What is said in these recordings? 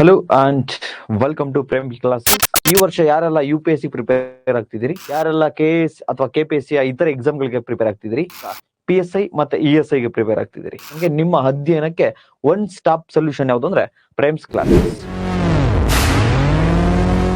Hello and welcome to Prem class ಈ ವರ್ಷ ಯಾರೆಲ್ಲ U P S C prepare ಆಗ್ತಿದ್ದೀರಿ? ಯಾರೆಲ್ಲ ಕೆ ಎಸ್ ಅಥವಾ ಕೆ ಪಿ ಎಸ್ ಸಿ ಇತರ ಎಕ್ಸಾಮ್ ಗಳಿಗೆ ಪ್ರಿಪೇರ್ ಆಗ್ತಿದ್ದೀರಿ? ಪಿ ಎಸ್ ಐ ಮತ್ತೆ ಇ ಎಸ್ ಐಗೆ ಪ್ರಿಪೇರ್ ಆಗ್ತಿದ್ದೀರಿ. ಹಂಗೆ ನಿಮ್ಮ ಅಧ್ಯಯನಕ್ಕೆ ಒನ್ ಸ್ಟಾಪ್ ಸೊಲ್ಯೂಷನ್ ಯಾವುದು ಅಂದ್ರೆ Prems classes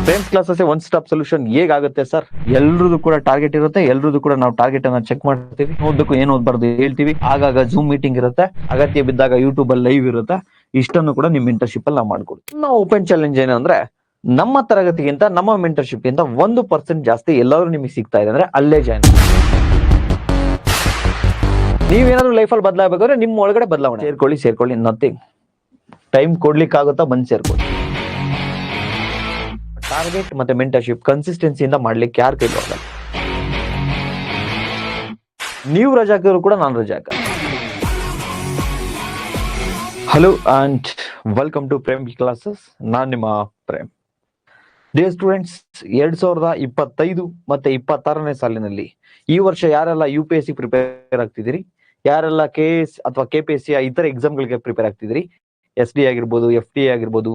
Prems classes one stop solution ಹೇಗಾಗುತ್ತೆ ಸರ್? ಎಲ್ರದ್ದು ಕೂಡ ಟಾರ್ಗೆಟ್ ಇರುತ್ತೆ, ಎಲ್ರದ್ದು ಕೂಡ ನಾವು ಟಾರ್ಗೆಟ್ ಅನ್ನ ಚೆಕ್ ಮಾಡ್ತೀವಿ. ಓದಕ್ಕೂ ಏನು ಓದ್ಬಾರ್ದು ಹೇಳ್ತೀವಿ. ಆಗಾಗ ಜೂಮ್ ಮೀಟಿಂಗ್ ಇರುತ್ತೆ, ಅಗತ್ಯ ಬಿದ್ದಾಗ ಯೂಟ್ಯೂಬ್ ಅಲ್ಲಿ ಲೈವ್ ಇರುತ್ತೆ. ಇಷ್ಟನ್ನು ಕೂಡ ನಿಮ್ ಇಂಟರ್ಶಿಪ್ ಅಲ್ಲಿ ನಾವು ಮಾಡ್ಕೊಡ್ತೀವಿ. ನಾವು ಓಪನ್ ಚಾಲೆಂಜ್ ಏನಂದ್ರೆ ನಮ್ಮ ತರಗತಿಗಿಂತ, ನಮ್ಮ ಮೆಂಟರ್ಶಿಪ್ ಗಿಂತ ಒಂದು ಪರ್ಸೆಂಟ್ ಜಾಸ್ತಿ ಎಲ್ಲರೂ ನಿಮಗೆ ಸಿಗ್ತಾ ಇದೆ ಅಂದ್ರೆ ಅಲ್ಲೇ ಜಾಯ್ನ್ ನೀವೇನಾದ್ರೂ ಅಲ್ಲಿ ಬದಲಾಗಬೇಕಾದ್ರೆ ನಿಮ್ಮ ಒಳಗಡೆ ಬದಲಾವಣೆ. ಸೇರ್ಕೊಳ್ಳಿ ಸೇರ್ಕೊಳ್ಳಿ ನಥಿಂಗ್ ಟೈಮ್ ಕೊಡ್ಲಿಕ್ಕೆ ಆಗುತ್ತಾ ಬಂದ್ ಸೇರ್ಕೊಳ್ಳಿ. ಟಾರ್ಗೆಟ್ ಮತ್ತೆ ಮೆಂಟರ್ಶಿಪ್ ಕನ್ಸಿಸ್ಟೆನ್ಸಿಯಿಂದ ಮಾಡ್ಲಿಕ್ಕೆ ಯಾರು ಕೈಲೂ ಆಗಲ್ಲ ನೀವು ರಜಾ ಕೂಡ ನಾನು ರಜಾ hello and welcome to Prem classes ನಾನ್ ನಿಮ್ಮ ಪ್ರೇಮ್ ಡಿಯರ್ ಸ್ಟೂಡೆಂಟ್ಸ್ ಎರಡ್ ಸಾವಿರದ ಇಪ್ಪತ್ತೈದು ಮತ್ತೆ ಇಪ್ಪತ್ತಾರನೇ ಸಾಲಿನಲ್ಲಿ ಈ ವರ್ಷ ಯಾರೆಲ್ಲ U P S C prepare ಆಗ್ತಿದ್ದೀರಿ? ಯಾರೆಲ್ಲ ಕೆ ಎಸ್ ಅಥವಾ ಕೆ ಪಿ ಎಸ್ ಸಿ ಇತರ ಎಕ್ಸಾಮ್ಗಳಿಗೆ ಪ್ರಿಪೇರ್ ಆಗ್ತಿದ್ದೀರಿ? ಎಸ್ ಡಿ ಆಗಿರ್ಬೋದು ಎಫ್ ಡಿ ಆಗಿರ್ಬೋದು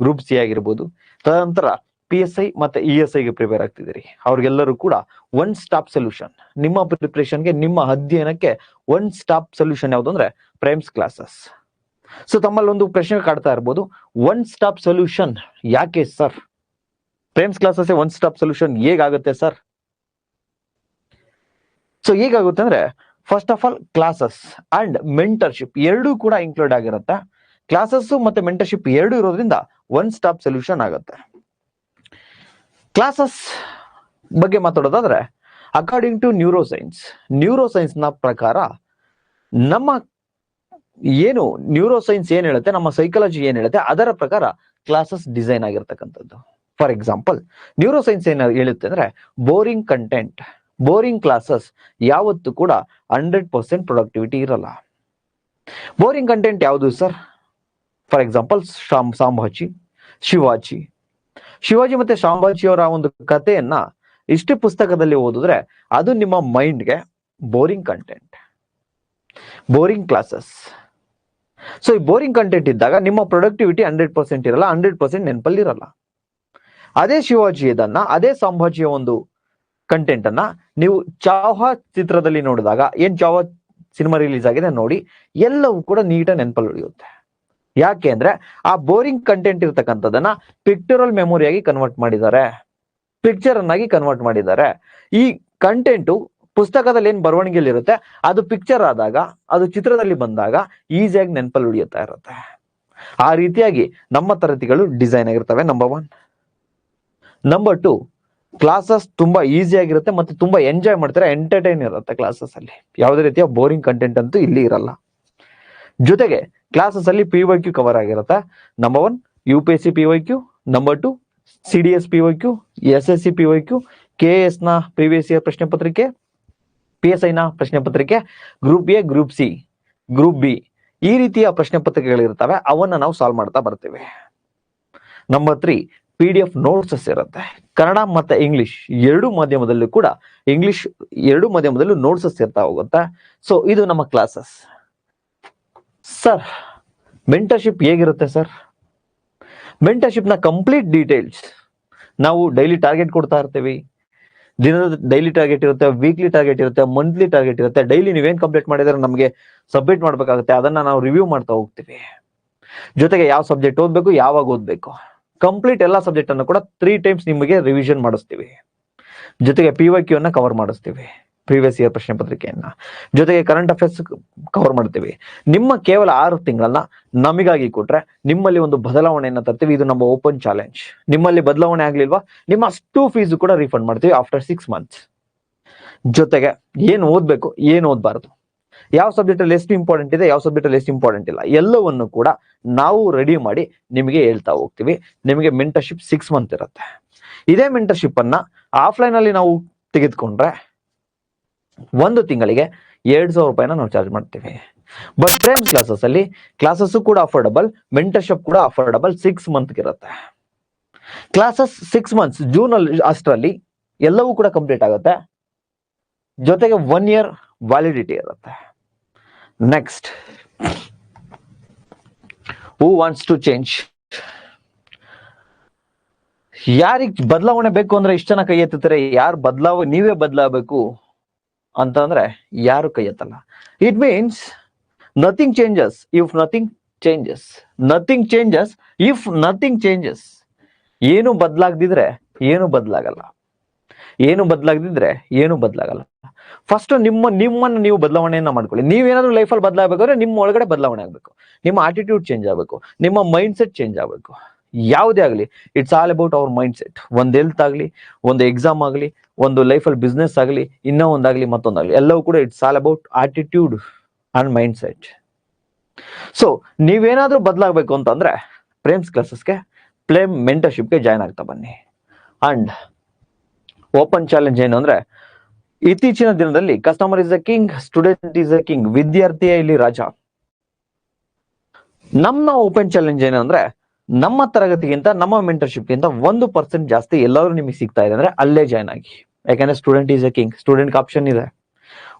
ಗ್ರೂಪ್ ಸಿ ಆಗಿರ್ಬೋದು. ತದನಂತರ ಪಿ ಎಸ್ ಐ ಮತ್ತೆ ಇ ಎಸ್ ಐಗೆ ಪ್ರಿಪೇರ್ ಆಗ್ತಿದ್ದೀರಿ. ಅವ್ರಿಗೆಲ್ಲರೂ ಕೂಡ ಒನ್ ಸ್ಟಾಪ್ ಸೊಲ್ಯೂಷನ್ ನಿಮ್ಮ ಪ್ರಿಪ್ರೇಷನ್ಗೆ ನಿಮ್ಮ ಅಧ್ಯಯನಕ್ಕೆ ಒನ್ ಸ್ಟಾಪ್ ಸೊಲ್ಯೂಷನ್ ಯಾವುದು ಅಂದ್ರೆ ಪ್ರೈಮ್ಸ್ ಕ್ಲಾಸಸ್ ಸೊ ತಮ್ಮಲ್ಲಿ ಒಂದು ಪ್ರಶ್ನೆ ಕಾಡ್ತಾ ಇರ್ಬೋದು. ಒನ್ ಸ್ಟಾಪ್ ಸೊಲ್ಯೂಷನ್ ಯಾಕೆ sir Prems classes one stop solution ಹೇಗಾಗುತ್ತೆ ಸರ್ ಸೊ ಹೇಗಾಗುತ್ತೆ ಅಂದ್ರೆ first of all classes and mentorship ಎರಡೂ ಕೂಡ ಇನ್ಕ್ಲೂಡ್ ಆಗಿರುತ್ತೆ. ಕ್ಲಾಸಸ್ ಮತ್ತೆ ಮೆಂಟರ್ಶಿಪ್ ಎರಡು ಇರೋದ್ರಿಂದ ಒನ್ ಸ್ಟಾಪ್ ಸೊಲ್ಯೂಷನ್ ಆಗುತ್ತೆ. ಕ್ಲಾಸಸ್ ಬಗ್ಗೆ ಮಾತಾಡೋದಾದ್ರೆ ಅಕಾರ್ಡಿಂಗ್ ಟು ನ್ಯೂರೋ ಸೈನ್ಸ್ ನ್ಯೂರೋ ಸೈನ್ಸ್ನ ಪ್ರಕಾರ ನಮ್ಮ ಏನು ನ್ಯೂರೋ ಸೈನ್ಸ್ ಏನ್ ಹೇಳುತ್ತೆ, ನಮ್ಮ ಸೈಕಾಲಜಿ ಏನ್ ಹೇಳುತ್ತೆ, ಅದರ ಪ್ರಕಾರ ಕ್ಲಾಸಸ್ ಡಿಸೈನ್ ಆಗಿರ್ತಕ್ಕಂಥದ್ದು. ಫಾರ್ ಎಕ್ಸಾಂಪಲ್ ನ್ಯೂರೋ ಸೈನ್ಸ್ ಏನ್ ಹೇಳುತ್ತೆ ಅಂದ್ರೆ ಬೋರಿಂಗ್ ಕಂಟೆಂಟ್ ಬೋರಿಂಗ್ ಕ್ಲಾಸಸ್ ಯಾವತ್ತು ಕೂಡ ಹಂಡ್ರೆಡ್ ಪರ್ಸೆಂಟ್ ಪ್ರೊಡಕ್ಟಿವಿಟಿ ಇರಲ್ಲ. ಬೋರಿಂಗ್ ಕಂಟೆಂಟ್ ಯಾವುದು sir for example Sham Sambhaji Shivaji Shivaji ಮತ್ತೆ ಶಾಂಬಾಜಿಯವರ ಒಂದು ಕಥೆಯನ್ನ ಇಷ್ಟು ಪುಸ್ತಕದಲ್ಲಿ ಓದಿದ್ರೆ ಅದು ನಿಮ್ಮ ಮೈಂಡ್ಗೆ boring content, boring classes. So, ಈ ಬೋರಿಂಗ್ ಕಂಟೆಂಟ್ ಇದ್ದಾಗ ನಿಮ್ಮ ಪ್ರೊಡಕ್ಟಿವಿಟಿ ಹಂಡ್ರೆಡ್ ಪರ್ಸೆಂಟ್ ಇರಲ್ಲ, ಹಂಡ್ರೆಡ್ ಪರ್ಸೆಂಟ್ ನೆನಪಲ್ಲಿ ಇರಲ್ಲ. ಅದೇ ಶಿವಾಜಿ ಇದನ್ನ, ಅದೇ ಸಂಭಾಜಿಯ ಒಂದು ಕಂಟೆಂಟ್ ಅನ್ನ ನೀವು ಚಾವ ಚಿತ್ರದಲ್ಲಿ ನೋಡಿದಾಗ, ಏನ್ ಚಾವ ಸಿನಿಮಾ ರಿಲೀಸ್ ಆಗಿದೆ ನೋಡಿ, ಎಲ್ಲವೂ ಕೂಡ ನೀಟಾಗಿ ನೆನಪಲ್ಲಿ ಉಳಿಯುತ್ತೆ. ಯಾಕೆ ಅಂದ್ರೆ ಆ ಬೋರಿಂಗ್ ಕಂಟೆಂಟ್ ಇರ್ತಕ್ಕಂಥದ್ದನ್ನ ಪಿಕ್ಚರಲ್ ಮೆಮೊರಿಯಾಗಿ ಕನ್ವರ್ಟ್ ಮಾಡಿದ್ದಾರೆ. ಪಿಕ್ಚರ್ ಅನ್ನಾಗಿ ಕನ್ವರ್ಟ್ ಮಾಡಿದ್ದಾರೆ. ಈ ಕಂಟೆಂಟು ಪುಸ್ತಕದಲ್ಲಿ ಏನ್ ಬರವಣಿಗೆಯಲ್ಲಿ ಇರುತ್ತೆ, ಅದು ಪಿಕ್ಚರ್ ಆದಾಗ, ಅದು ಚಿತ್ರದಲ್ಲಿ ಬಂದಾಗ ಈಸಿಯಾಗಿ ನೆನಪಲ್ಲಿ ಉಳಿಯುತ್ತಾ ಇರುತ್ತೆ. ಆ ರೀತಿಯಾಗಿ ನಮ್ಮ ತರಗತಿಗಳು ಡಿಸೈನ್ ಆಗಿರ್ತವೆ number one number two classes ತುಂಬಾ ಈಸಿ ಆಗಿರುತ್ತೆ ಮತ್ತೆ ತುಂಬಾ ಎಂಜಾಯ್ ಮಾಡ್ತಾರೆ ಎಂಟರ್ಟೈನ್ ಇರುತ್ತೆ ಕ್ಲಾಸಸ್ ಅಲ್ಲಿ. ಯಾವುದೇ ರೀತಿಯ ಬೋರಿಂಗ್ ಕಂಟೆಂಟ್ ಅಂತೂ ಇಲ್ಲಿ ಇರಲ್ಲ. ಜೊತೆಗೆ ಕ್ಲಾಸಸ್ ಅಲ್ಲಿ ಪಿ ವೈ ಕ್ಯೂ ಕವರ್ ಆಗಿರುತ್ತೆ? Number one U P S C P Y Q number two C D S P Y Q S S C P Y Q K ಎಸ್ನ previous year ಪ್ರಶ್ನೆ ಪತ್ರಿಕೆ P S I ನ ಪ್ರಶ್ನೆ ಪತ್ರಿಕೆ group A group C group B ಈ ರೀತಿಯ ಪ್ರಶ್ನೆ ಪತ್ರಿಕೆಗಳಿರ್ತವೆ ಅವನ್ನ ನಾವು ಸಾಲ್ವ್ ಮಾಡ್ತಾ ಬರ್ತೀವಿ. Number three P D F notes ಇರುತ್ತೆ. ಕನ್ನಡ ಮತ್ತೆ ಇಂಗ್ಲಿಷ್ ಎರಡು ಮಾಧ್ಯಮದಲ್ಲೂ ಕೂಡ ಇಂಗ್ಲಿಷ್ ಎರಡು ಮಾಧ್ಯಮದಲ್ಲೂ ನೋಟ್ಸಸ್ ಇರ್ತಾ ಹೋಗುತ್ತೆ. ಸೊ ಇದು ನಮ್ಮ ಕ್ಲಾಸಸ್ ಸರ್ ಮೆಂಟರ್ಶಿಪ್ ಹೇಗಿರುತ್ತೆ ಸರ್ ಮೆಂಟರ್ಶಿಪ್ನ ಕಂಪ್ಲೀಟ್ ಡೀಟೇಲ್ಸ್ ನಾವು ಡೈಲಿ ಟಾರ್ಗೆಟ್ ಕೊಡ್ತಾ ಇರ್ತೀವಿ. ದಿನದ ಡೈಲಿ ಟಾರ್ಗೆಟ್ ಇರುತ್ತೆ ವೀಕ್ಲಿ ಟಾರ್ಗೆಟ್ ಇರುತ್ತೆ ಮಂತ್ಲಿ ಟಾರ್ಗೆಟ್ ಇರುತ್ತೆ. ಡೈಲಿ ನೀವೇನು ಕಂಪ್ಲೀಟ್ ಮಾಡಿದರೆ ನಮಗೆ ಸಬ್ಮಿಟ್ ಮಾಡಬೇಕಾಗುತ್ತೆ. ಅದನ್ನ ನಾವು ರಿವ್ಯೂ ಮಾಡ್ತಾ ಹೋಗ್ತೀವಿ. ಜೊತೆಗೆ ಯಾವ ಸಬ್ಜೆಕ್ಟ್ ಓದಬೇಕು, ಯಾವಾಗ ಓದಬೇಕು. ಕಂಪ್ಲೀಟ್ ಎಲ್ಲ ಸಬ್ಜೆಕ್ಟನ್ನು ಕೂಡ ತ್ರೀ ಟೈಮ್ಸ್ ನಿಮಗೆ ರಿವಿಷನ್ ಮಾಡಿಸ್ತೀವಿ. ಜೊತೆಗೆ ಪಿ ವೈ ಕ್ಯೂ ಅನ್ನ ಕವರ್ ಮಾಡಿಸ್ತೀವಿ. ಪ್ರೀವಿಯಸ್ ಇಯರ್ ಪ್ರಶ್ನೆ ಪತ್ರಿಕೆಯನ್ನ. ಜೊತೆಗೆ ಕರೆಂಟ್ ಅಫೇರ್ಸ್ ಕವರ್ ಮಾಡ್ತೀವಿ. ನಿಮ್ಮ ಕೇವಲ ಆರು ತಿಂಗಳನ್ನ ನಮಗಾಗಿ ಕೊಟ್ರೆ ನಿಮ್ಮಲ್ಲಿ ಒಂದು ಬದಲಾವಣೆಯನ್ನ ತರ್ತೀವಿ. ಇದು ನಮ್ಮ ಓಪನ್ ಚಾಲೆಂಜ್ ನಿಮ್ಮಲ್ಲಿ ಬದಲಾವಣೆ ಆಗ್ಲಿಲ್ವಾ? ನಿಮ್ಮ ಅಷ್ಟು ಫೀಸ್ ಕೂಡ ರೀಫಂಡ್ ಮಾಡ್ತೀವಿ ಆಫ್ಟರ್ ಸಿಕ್ಸ್ ಮಂತ್ಸ್ ಜೊತೆಗೆ ಏನು ಓದ್ಬೇಕು, ಏನು ಓದ್ಬಾರ್ದು? ಯಾವ ಸಬ್ಜೆಕ್ಟ್ ಅಲ್ಲಿ ಎಷ್ಟು ಇಂಪಾರ್ಟೆಂಟ್ ಇದೆ, ಯಾವ ಸಬ್ಜೆಕ್ಟ್ ಅಲ್ಲಿ ಎಷ್ಟು ಇಂಪಾರ್ಟೆಂಟ್ ಇಲ್ಲ? ಎಲ್ಲವನ್ನು ಕೂಡ ನಾವು ರೆಡಿ ಮಾಡಿ ನಿಮಗೆ ಹೇಳ್ತಾ ಹೋಗ್ತೀವಿ. ನಿಮಗೆ ಮೆಂಟರ್ಶಿಪ್ ಸಿಕ್ಸ್ ಮಂತ್ ಇರುತ್ತೆ. ಇದೇ ಮೆಂಟರ್ಶಿಪ್ ಅನ್ನ ಆಫ್ಲೈನ್ ಅಲ್ಲಿ ನಾವು ತೆಗೆದುಕೊಂಡ್ರೆ ಒಂದು ತಿಂಗಳಿಗೆ ಎರಡು ಸಾವಿರ ರೂಪಾಯಿನ ನಾವು ಚಾರ್ಜ್ ಮಾಡ್ತೀವಿ. ಬಟ್ ಫ್ರೆಂಡ್ಸ್ ಕ್ಲಾಸಸ್ ಅಲ್ಲಿ ಕ್ಲಾಸಸ್ ಕೂಡ ಅಫೋರ್ಡಬಲ್ ಮೆಂಟರ್ಶಿಪ್ ಕೂಡ ಅಫೋರ್ಡಬಲ್ ಸಿಕ್ಸ್ ಮಂತ್ ಇರುತ್ತೆ. ಕ್ಲಾಸಸ್ ಸಿಕ್ಸ್ ಮಂತ್ಸ್ ಜೂನ್ ಅಲ್ಲಿ, ಅಷ್ಟರಲ್ಲಿ ಎಲ್ಲವೂ ಕೂಡ ಕಂಪ್ಲೀಟ್ ಆಗುತ್ತೆ. ಜೊತೆಗೆ ಒನ್ ಇಯರ್ ವ್ಯಾಲಿಡಿಟಿ ಇರುತ್ತೆ. Next who wants to change ಯಾರಿಗೆ ಬದಲಾವಣೆ ಬೇಕು ಅಂದ್ರೆ ಇಷ್ಟ ಜನ ಕೈ ಎತ್ತುತ್ತಾರೆ, ಯಾರು ಬದಲಾವ, ನೀವೇ ಬದಲಾಗಬೇಕು. ಅಂತಂದ್ರೆ ಯಾರು ಕೈ ಎತ್ತಲ್ಲ. It means nothing changes if nothing changes nothing changes if nothing changes ಏನು ಬದಲಾಗದಿದ್ರೆ ಏನು ಬದಲಾಗಲ್ಲ. ಏನು ಬದಲಾಗದಿದ್ರೆ ಏನು ಬದಲಾಗಲ್ಲ. ಫಸ್ಟ್ ನಿಮ್ಮ, ನಿಮ್ಮನ್ನ ನೀವು ಬದಲಾವಣೆಯನ್ನ ಮಾಡ್ಕೊಳ್ಳಿ. ನೀವೇನಾದ್ರೂ ಲೈಫಲ್ಲಿ ಬದಲಾಗಬೇಕಾದ್ರೆ ನಿಮ್ಮ ಒಳಗಡೆ ಬದಲಾವಣೆ ಆಗಬೇಕು. ನಿಮ್ಮ ಆಟಿಟ್ಯೂಡ್ ಚೇಂಜ್ ಆಗಬೇಕು. ನಿಮ್ಮ ಮೈಂಡ್ ಸೆಟ್ ಚೇಂಜ್ ಆಗಬೇಕು. ಯಾವುದೇ ಆಗಲಿ it's all about our mindset ಒಂದು ಹೆಲ್ತ್ ಆಗಲಿ, ಒಂದು ಎಕ್ಸಾಮ್ ಆಗಲಿ, ಒಂದು ಲೈಫಲ್ಲಿ ಬಿಸ್ನೆಸ್ ಆಗಲಿ, ಇನ್ನೂ ಒಂದಾಗಲಿ ಮತ್ತೊಂದಾಗಲಿ ಎಲ್ಲವೂ ಕೂಡ it's all about attitude and mindset so ನೀವೇನಾದರೂ ಬದಲಾಗಬೇಕು ಅಂತಂದರೆ ಪ್ರೇಮ್ಸ್ ಕ್ಲಾಸಸ್ಗೆ ಪ್ಲೇಮ್ ಮೆಂಟರ್ಶಿಪ್ಗೆ ಜಾಯ್ನ್ ಆಗ್ತಾ ಬನ್ನಿ. ಅಂಡ್ ಓಪನ್ ಚಾಲೆಂಜ್ ಏನು ಅಂದರೆ, ಇತ್ತೀಚಿನ ದಿನದಲ್ಲಿ customer is a king student is a king ವಿದ್ಯಾರ್ಥಿಯೇ ಇಲ್ಲಿ ರಾಜ. ನಮ್ಮ ಓಪನ್ ಚಾಲೆಂಜ್ ಏನು ಅಂದ್ರೆ ನಮ್ಮ ತರಗತಿಗಿಂತ, ನಮ್ಮ ಮೆಂಟರ್ಶಿಪ್ಗಿಂತ ಒಂದು ಪರ್ಸೆಂಟ್ ಜಾಸ್ತಿ ಎಲ್ಲರೂ ನಿಮಗೆ ಸಿಗ್ತಾ ಇದೆ ಅಂದ್ರೆ ಅಲ್ಲೇ ಜಾಯ್ನ್ ಆಗಿ. ಯಾಕಂದ್ರೆ student is a king student option ಇದೆ.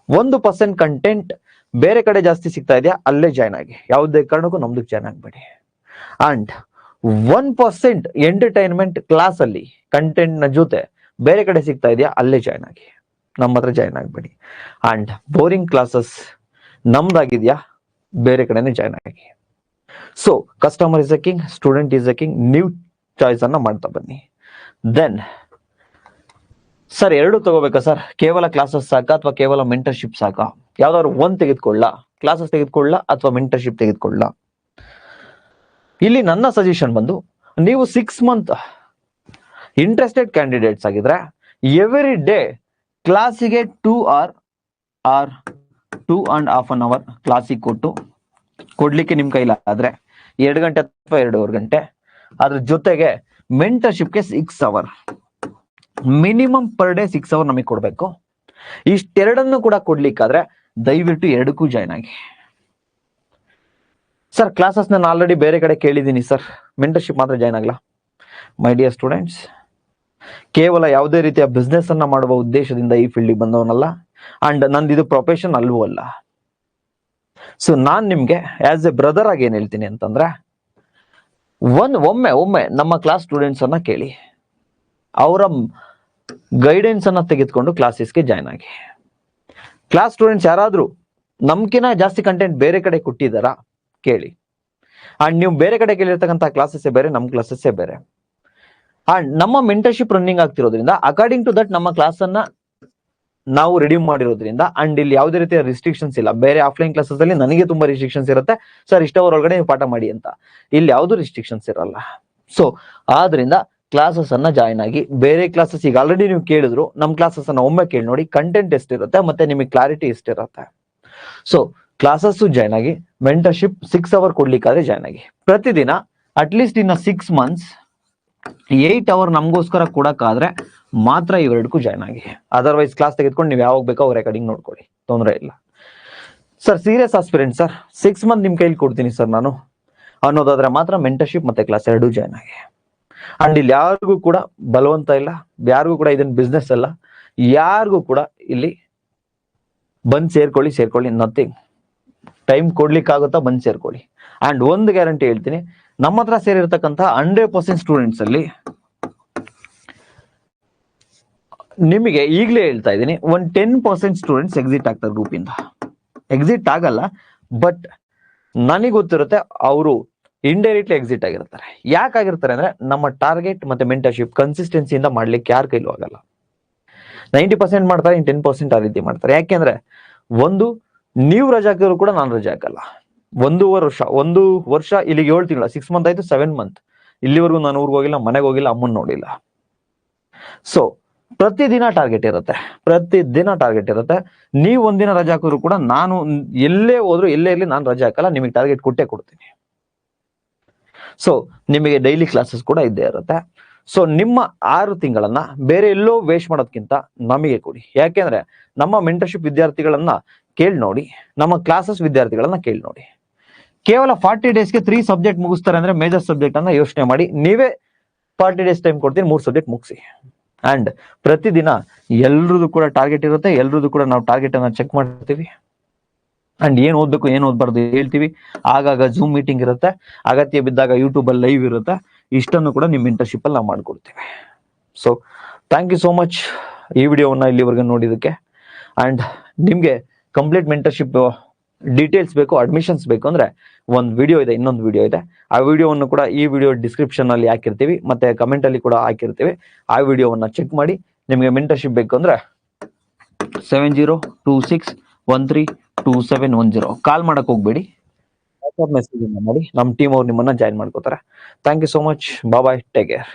ಒಂದು ಪರ್ಸೆಂಟ್ ಕಂಟೆಂಟ್ ಬೇರೆ ಕಡೆ ಜಾಸ್ತಿ ಸಿಗ್ತಾ ಇದೆಯಾ, ಅಲ್ಲೇ ಜಾಯ್ನ್ ಆಗಿ. ಯಾವುದೇ ಕಾರಣಕ್ಕೂ ನಮ್ದು join ಆಗ್ಬೇಡಿ. And one percent entertainment class ಅಲ್ಲಿ ಕಂಟೆಂಟ್ನ ಜೊತೆ ಬೇರೆ ಕಡೆ ಸಿಗ್ತಾ ಇದೆಯಾ, ಅಲ್ಲೇ ಜಾಯ್ನ್ ಆಗಿ. ನಮ್ಮ ಹತ್ರ ಜಾಯ್ನ್ ಆಗ್ಬೇಡಿ. ಅಂಡ್ ಬೋರಿಂಗ್ ಕ್ಲಾಸಸ್ ನಮ್ದಾಗಿದ್ಯಾ, ಬೇರೆ ಕಡೆನೆ ಜಾಯ್ನ್ ಆಗಿ. So customer is a king student is a king ನೀವು ಚಾಯ್ಸ್ ಅನ್ನ ಮಾಡ್ತಾ ಬನ್ನಿ. ದೆನ್ ಸರ್ ಎರಡು ತಗೋಬೇಕಾ ಸರ್ ಕೇವಲ ಕ್ಲಾಸಸ್ ಸಾಕಾ ಅಥವಾ ಕೇವಲ ಮೆಂಟರ್ಶಿಪ್ ಸಾಕಾ? ಯಾವ್ದಾದ್ರು ಒಂದ್ ತೆಗೆದುಕೊಳ್ಳ? ಕ್ಲಾಸಸ್ ತೆಗೆದುಕೊಳ್ಳ ಅಥವಾ ಮೆಂಟರ್ಶಿಪ್ ತೆಗೆದುಕೊಳ್ಳ? ಇಲ್ಲಿ ನನ್ನ ಸಜೆಷನ್ ಬಂದು, ನೀವು ಸಿಕ್ಸ್ ಮಂತ್ ಇಂಟ್ರೆಸ್ಟೆಡ್ ಕ್ಯಾಂಡಿಡೇಟ್ಸ್ ಆಗಿದ್ರೆ ಎವ್ರಿ ಡೇ ಕ್ಲಾಸಿಗೆ two hour or two and half an hour ಕ್ಲಾಸಿಗೆ ಕೊಟ್ಟು ಕೊಡ್ಲಿಕ್ಕೆ ನಿಮ್ ಕೈಲ ಆದ್ರೆ ಎರಡು ಗಂಟೆ ಅಥವಾ ಎರಡೂವರೆ ಗಂಟೆ. ಅದ್ರ ಜೊತೆಗೆ ಮೆಂಟರ್ಶಿಪ್ಗೆ six hour minimum per day six hour ನಮಗೆ ಕೊಡ್ಬೇಕು. ಇಷ್ಟೆರಡನ್ನು ಕೂಡ ಕೊಡ್ಲಿಕ್ಕಾದ್ರೆ ದಯವಿಟ್ಟು ಎರಡಕ್ಕೂ ಜಾಯ್ನ್ ಆಗಿ. ಸರ್ ಕ್ಲಾಸಸ್ ನಾನು ಆಲ್ರೆಡಿ ಬೇರೆ ಕಡೆ ಕೇಳಿದ್ದೀನಿ ಸರ್ ಮೆಂಟರ್ಶಿಪ್ ಮಾತ್ರ ಜಾಯ್ನ್ ಆಗಲ್ಲ. ಮೈ ಡಿಯರ್ ಸ್ಟೂಡೆಂಟ್ಸ್ ಕೇವಲ ಯಾವುದೇ ರೀತಿಯ ಬಿಸ್ನೆಸ್ ಅನ್ನ ಮಾಡುವ ಉದ್ದೇಶದಿಂದ ಈ ಫೀಲ್ಡಿಗೆ ಬಂದವನಲ್ಲ. ಅಂಡ್ ನಂದು ಇದು ಪ್ರೊಫೆಷನ್ ಅಲ್ವೂ ಅಲ್ಲ. ಸೊ ನಾನ್ ನಿಮ್ಗೆ ಆಸ್ ಎ ಬ್ರದರ್ ಆಗಿ ಏನ್ ಹೇಳ್ತೀನಿ ಅಂತಂದ್ರೆ, ಒಂದ್ ಒಮ್ಮೆ ಒಮ್ಮೆ ನಮ್ಮ ಕ್ಲಾಸ್ ಸ್ಟೂಡೆಂಟ್ಸ್ ಅನ್ನ ಕೇಳಿ. ಅವರ ಗೈಡೆನ್ಸ್ ಅನ್ನ ತೆಗೆದುಕೊಂಡು ಕ್ಲಾಸಸ್ಗೆ ಜಾಯ್ನ್ ಆಗಿ. ಕ್ಲಾಸ್ ಸ್ಟೂಡೆಂಟ್ಸ್ ಯಾರಾದ್ರೂ ನಮ್ಕಿನ ಜಾಸ್ತಿ ಕಂಟೆಂಟ್ ಬೇರೆ ಕಡೆ ಕೊಟ್ಟಿದ್ದಾರಾ? ಕೇಳಿ. ಅಂಡ್ ನೀವು ಬೇರೆ ಕಡೆ ಕೇಳಿರ್ತಕ್ಕಂಥ ಕ್ಲಾಸಸ್ಸೇ ಬೇರೆ ನಮ್ಮ ಕ್ಲಾಸಸ್ಸೇ ಬೇರೆ. ಅಂಡ್ ನಮ್ಮ ಮೆಂಟರ್ಶಿಪ್ ರನ್ನಿಂಗ್ ಆಗ್ತಿರೋದ್ರಿಂದ ಅಕಾರ್ಡಿಂಗ್ ಟು ದಟ್ ನಮ್ಮ ಕ್ಲಾಸ್ ಅನ್ನ ನಾವು ರಿಡೀಮ್ ಮಾಡಿರೋದ್ರಿಂದ ಅಂಡ್ ಇಲ್ಲಿ ಯಾವುದೇ ರೀತಿಯ ರಿಸ್ಟ್ರಿಕ್ಷನ್ಸ್ ಇಲ್ಲ. ಬೇರೆ ಆಫ್ಲೈನ್ ಕ್ಲಾಸಸ್ ಅಲ್ಲಿ ನನಗೆ ತುಂಬಾ ರಿಸ್ಟ್ರಿಕ್ಷನ್ಸ್ ಇರುತ್ತೆ. ಸರ್ ಇಷ್ಟವರ ಒಳಗಡೆ ನೀವು ಪಾಠ ಮಾಡಿ ಅಂತ. ಇಲ್ಲಿ ಯಾವುದು ರಿಸ್ಟ್ರಿಕ್ಷನ್ಸ್ ಇರಲ್ಲ. ಸೊ ಆದ್ರಿಂದ ಕ್ಲಾಸಸ್ ಅನ್ನ ಜಾಯ್ನ್ ಆಗಿ, ಬೇರೆ ಕ್ಲಾಸಸ್ ಈಗ ಆಲ್ರೆಡಿ ನೀವು ಕೇಳಿದ್ರು ನಮ್ಮ ಕ್ಲಾಸಸ್ ಅನ್ನ ಒಮ್ಮೆ ಕೇಳಿ ನೋಡಿ ಕಂಟೆಂಟ್ ಎಷ್ಟಿರುತ್ತೆ, ಮತ್ತೆ ನಿಮಗೆ ಕ್ಲಾರಿಟಿ ಎಷ್ಟಿರುತ್ತೆ. ಸೊ ಕ್ಲಾಸಸ್ ಜಾಯ್ನ್ ಆಗಿ ಮೆಂಟರ್ಶಿಪ್ ಸಿಕ್ಸ್ ಅವರ್ ಕೊಡ್ಲಿಕ್ಕಾದ್ರೆ ಜಾಯ್ನ್ ಆಗಿ. ಪ್ರತಿದಿನ ಅಟ್ಲೀಸ್ಟ್ ಇನ್ನ ಸಿಕ್ಸ್ ಮಂತ್ಸ್ ಏಟ್ ಅವರ್ ನಮಗೋಸ್ಕರ ಕೊಡಕ್ಕಾದ್ರೆ ಮಾತ್ರ ಇವೆರಡಕ್ಕೂ ಜಾಯ್ನ್ ಆಗಿ. ಅದರ್ವೈಸ್ ಕ್ಲಾಸ್ ತೆಗೆದುಕೊಂಡು ನೀವು ಯಾವಾಗ ಬೇಕೋ ಅವ್ರ ರೆಕಾರ್ಡಿಂಗ್ ನೋಡ್ಕೊಳ್ಳಿ. ತೊಂದರೆ ಇಲ್ಲ. Sir serious aspirant sir six month ನಿಮ್ ಕೈಲಿ ಕೊಡ್ತೀನಿ ಸರ್ ನಾನು. ಅನ್ನೋದಾದ್ರೆ ಮಾತ್ರ ಮೆಂಟರ್ಶಿಪ್ ಮತ್ತೆ ಕ್ಲಾಸ್ ಎರಡೂ ಜಾಯ್ನ್ ಆಗಿ. ಅಂಡ್ ಇಲ್ಲಿ ಯಾರಿಗೂ ಕೂಡ ಬಲವಂತ ಇಲ್ಲ. ಯಾರಿಗೂ ಕೂಡ ಇದನ್ನ ಬಿಸ್ನೆಸ್ ಅಲ್ಲ. ಯಾರಿಗೂ ಕೂಡ ಇಲ್ಲಿ ಬಂದ್ ಸೇರ್ಕೊಳ್ಳಿ ಸೇರ್ಕೊಳ್ಳಿ ನಥಿಂಗ್ ಟೈಮ್ ಕೊಡ್ಲಿಕ್ಕಾಗುತ್ತಾ ಬಂದ್ ಸೇರ್ಕೊಳ್ಳಿ. ಅಂಡ್ ಒಂದು ಗ್ಯಾರಂಟಿ ಹೇಳ್ತೀನಿ. ನಮ್ಮ ಹತ್ರ ಸೇರಿರ್ತಕ್ಕಂಥ ಹಂಡ್ರೆಡ್ ಪರ್ಸೆಂಟ್ ಸ್ಟೂಡೆಂಟ್ಸ್ ಅಲ್ಲಿ ನಿಮಗೆ ಈಗಲೇ ಹೇಳ್ತಾ ಇದ್ದೀನಿ, ಒಂದು ಟೆನ್ ಪರ್ಸೆಂಟ್ ಸ್ಟೂಡೆಂಟ್ಸ್ ಎಕ್ಸಿಟ್ ಆಗ್ತಾರೆ ಗ್ರೂಪ್ ಇಂದ. ಎಕ್ಸಿಟ್ ಆಗಲ್ಲ ಬಟ್ ನನಗೆ ಗೊತ್ತಿರುತ್ತೆ ಅವರು ಇಂಡೈರೆಕ್ಟ್ಲಿ ಎಕ್ಸಿಟ್ ಆಗಿರ್ತಾರೆ. ಯಾಕೆ ಆಗಿರ್ತಾರೆ ಅಂದ್ರೆ ನಮ್ಮ ಟಾರ್ಗೆಟ್ ಮತ್ತೆ ಮೆಂಟರ್ಶಿಪ್ ಕನ್ಸಿಸ್ಟೆನ್ಸಿಯಿಂದ ಮಾಡ್ಲಿಕ್ಕೆ ಯಾರ ಕೈಲೂ ಆಗಲ್ಲ. ನೈಂಟಿ ಪರ್ಸೆಂಟ್ ಮಾಡ್ತಾರೆ, ಇನ್ ಟೆನ್ ಪರ್ಸೆಂಟ್ ಆ ರೀತಿ ಮಾಡ್ತಾರೆ. ಯಾಕೆಂದ್ರೆ ಒಂದು, ನೀವು ರಜೆ ಹಾಕಿದ್ರು ಕೂಡ ನಾನು ರಜೆ ಹಾಕಲ್ಲ. ಒಂದೂವರೆ ವರ್ಷ, ಒಂದು ವರ್ಷ ಇಲ್ಲಿಗೆ ಏಳು ತಿಂಗಳ ಸಿಕ್ಸ್ ಮಂತ್ ಆಯ್ತು ಸೆವೆನ್ ಮಂತ್ ಇಲ್ಲಿವರೆಗೂ ನಾನು ಊರಿಗೆ ಹೋಗಿಲ್ಲ, ಮನೆಗೆ ಹೋಗಿಲ್ಲ, ಅಮ್ಮನ್ ನೋಡಿಲ್ಲ. ಸೊ ಪ್ರತಿದಿನ ಟಾರ್ಗೆಟ್ ಇರುತ್ತೆ. ಪ್ರತಿದಿನ ಟಾರ್ಗೆಟ್ ಇರುತ್ತೆ. ನೀವು ಒಂದಿನ ರಜೆ ಹಾಕಿದ್ರು ಕೂಡ ನಾನು ಎಲ್ಲೇ ಹೋದ್ರು, ಎಲ್ಲೇ ಇರಲಿ ನಾನು ರಜೆ ಹಾಕಲ್ಲ, ನಿಮಗೆ ಟಾರ್ಗೆಟ್ ಕೊಟ್ಟೆ ಕೊಡ್ತೀನಿ. ಸೊ ನಿಮಗೆ ಡೈಲಿ ಕ್ಲಾಸಸ್ ಕೂಡ ಇದ್ದೇ ಇರುತ್ತೆ. ಸೊ ನಿಮ್ಮ ಆರು ತಿಂಗಳನ್ನ ಬೇರೆ ಎಲ್ಲೋ ವೇಸ್ಟ್ ಮಾಡೋದಕ್ಕಿಂತ ನಮಗೆ ಕೊಡಿ. ಯಾಕೆಂದ್ರೆ ನಮ್ಮ ಮೆಂಟರ್ಶಿಪ್ ವಿದ್ಯಾರ್ಥಿಗಳನ್ನ ಕೇಳಿ ನೋಡಿ, ನಮ್ಮ ಕ್ಲಾಸಸ್ ವಿದ್ಯಾರ್ಥಿಗಳನ್ನ ಕೇಳಿ ನೋಡಿ. ಕೇವಲ ಫಾರ್ಟಿ ಡೇಸ್ಗೆ ತ್ರೀ ಸಬ್ಜೆಕ್ಟ್ ಮುಗಿಸ್ತಾರೆ ಅಂದ್ರೆ ಮೇಜರ್ ಸಬ್ಜೆಕ್ಟ್ ಅನ್ನ ಯೋಚನೆ ಮಾಡಿ, ನೀವೇ ಫಾರ್ಟಿ ಡೇಸ್ ಟೈಮ್ ಕೊಡ್ತೀನಿ, ಮೂರು ಸಬ್ಜೆಕ್ಟ್ ಮುಗಿಸಿ. ಅಂಡ್ ಪ್ರತಿದಿನ ಎಲ್ರದ್ದು ಕೂಡ ಟಾರ್ಗೆಟ್ ಇರುತ್ತೆ, ಎಲ್ರದ್ದು ಕೂಡ ನಾವು ಟಾರ್ಗೆಟ್ ಅನ್ನ ಚೆಕ್ ಮಾಡ್ತೀವಿ. ಅಂಡ್ ಏನ್ ಓದ್ಬೇಕು ಏನ್ ಓದ್ಬಾರ್ದು ಹೇಳ್ತೀವಿ. ಆಗಾಗ ಜೂಮ್ ಮೀಟಿಂಗ್ ಇರುತ್ತೆ, ಅಗತ್ಯ ಬಿದ್ದಾಗ ಯೂಟ್ಯೂಬ್ ಅಲ್ಲಿ ಲೈವ್ ಇರುತ್ತೆ. ಇಷ್ಟನ್ನು ಕೂಡ ನಿಮ್ಮ ಇಂಟರ್ಶಿಪ್ ಅಲ್ಲಿ ನಾವು ಮಾಡ್ಕೊಡ್ತೇವೆ. So thank you so much ಈ ವಿಡಿಯೋವನ್ನ ಇಲ್ಲಿವರೆಗೂ ನೋಡಿದಕ್ಕೆ ಅಂಡ್ ನಿಮ್ಗೆ ಕಂಪ್ಲೀಟ್ ಮೆಂಟರ್ಶಿಪ್ ಡೀಟೇಲ್ಸ್ ಬೇಕು ಅಡ್ಮಿಷನ್ಸ್ ಬೇಕು ಅಂದ್ರೆ ಒಂದು ವಿಡಿಯೋ ಇದೆ, ಇನ್ನೊಂದು ವಿಡಿಯೋ ಇದೆ. ಆ ವಿಡಿಯೋವನ್ನು ಕೂಡ ಈ ವಿಡಿಯೋ ಡಿಸ್ಕ್ರಿಪ್ಷನ್ ಅಲ್ಲಿ ಹಾಕಿರ್ತೀವಿ, ಮತ್ತೆ ಕಮೆಂಟ್ ಅಲ್ಲಿ ಕೂಡ ಹಾಕಿರ್ತೀವಿ. ಆ ವಿಡಿಯೋವನ್ನ ಚೆಕ್ ಮಾಡಿ ನಿಮಗೆ ಮೆಂಟರ್ಶಿಪ್ ಬೇಕು ಅಂದ್ರೆ seven zero two six one three two seven one zero call ಮಾಡಕ್ ಹೋಗ್ಬೇಡಿ. ವಾಟ್ಸ್ಆಪ್ ಮೆಸೇಜ್ ಮಾಡಿ ನಮ್ಮ ಟೀಮ್ ಅವ್ರು ನಿಮ್ಮನ್ನ ಜಾಯಿನ್ ಮಾಡ್ಕೋತಾರೆ. Thank you so much bye take care